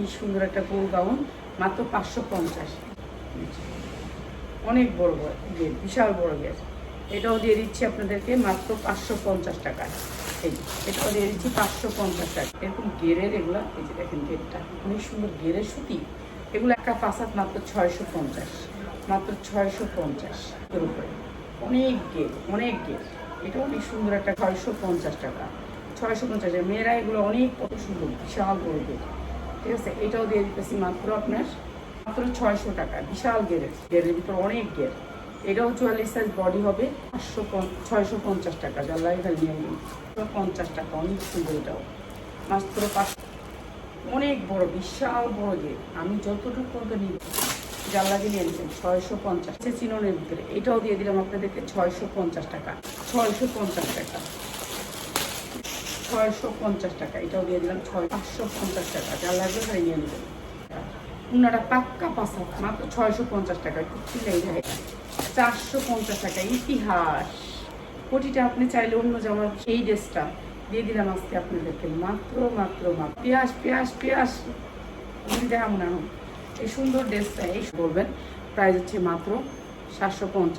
খুবই সুন্দর একটা গোল গাউন, মাত্র পাঁচশো পঞ্চাশ। অনেক বড় গেট বিশাল বড় গেট এটাও দিয়ে দিচ্ছি আপনাদেরকে মাত্র পাঁচশো পঞ্চাশ টাকায় এই এটাও দিয়ে দিচ্ছি পাঁচশো পঞ্চাশ টাকা। এরকম গেরের এগুলো, এই যে দেখেন গেটটা, অনেক সুন্দর গেরের সুতি। এগুলো একটা পাঁচাত মাত্র ছয়শো পঞ্চাশ, মাত্র ছয়শো পঞ্চাশ এর উপরে। অনেক গেট অনেক গেট এটা অনেক সুন্দর একটা ছয়শো পঞ্চাশ টাকা। ছয়শো পঞ্চাশ মেয়েরা এগুলো অনেক কত সুন্দর বিশাল বড় গেট ঠিক আছে? এটাও দিয়ে দিতেছি মাত্র আপনার মাত্র ছয়শো টাকা। বিশাল গেরের গেরের ভিতরে অনেক গের এটাও চুয়াল্লিশ সাইজ বডি হবে। পাঁচশো ছয়শো পঞ্চাশ টাকা। নিয়ে নিন। পঞ্চাশ টাকা। অনেক সুন্দর এটাও। মাত্র পাঁচশো অনেক বড়, বিশাল বড় গেট। আমি যতটুকু পর্যন্ত নিব লাগে নিয়ে নিচ্ছেন ছয়শো পঞ্চাশ। চিননের ভিতরে। এটাও দিয়ে দিলাম আপনাদেরকে ছয়শো পঞ্চাশ টাকা। ছয়শো পঞ্চাশ টাকা। ছয়শো পঞ্চাশ টাকা। এটাও দিয়ে দিলাম ছয় পাঁচশো পঞ্চাশ টাকা। যার লাগবে তাই নিয়ে নেবেন। উনারা পাক্কা পাঁচা মাত্র ছয়শো পঞ্চাশ টাকা। চিলাই যায় চারশো পঞ্চাশ টাকা। ইতিহাস। কোটিটা আপনি চাইলে অন্য জামা এই ড্রেসটা দিয়ে দিলাম আজকে আপনাদেরকে। মাত্র মাত্র মাত্র। পেঁয়াজ পেঁয়াজ পেঁয়াজ দেখাবো না। এই সুন্দর ড্রেসটা, এই বলবেন। প্রাইস হচ্ছে মাত্র সাতশো পঞ্চাশ।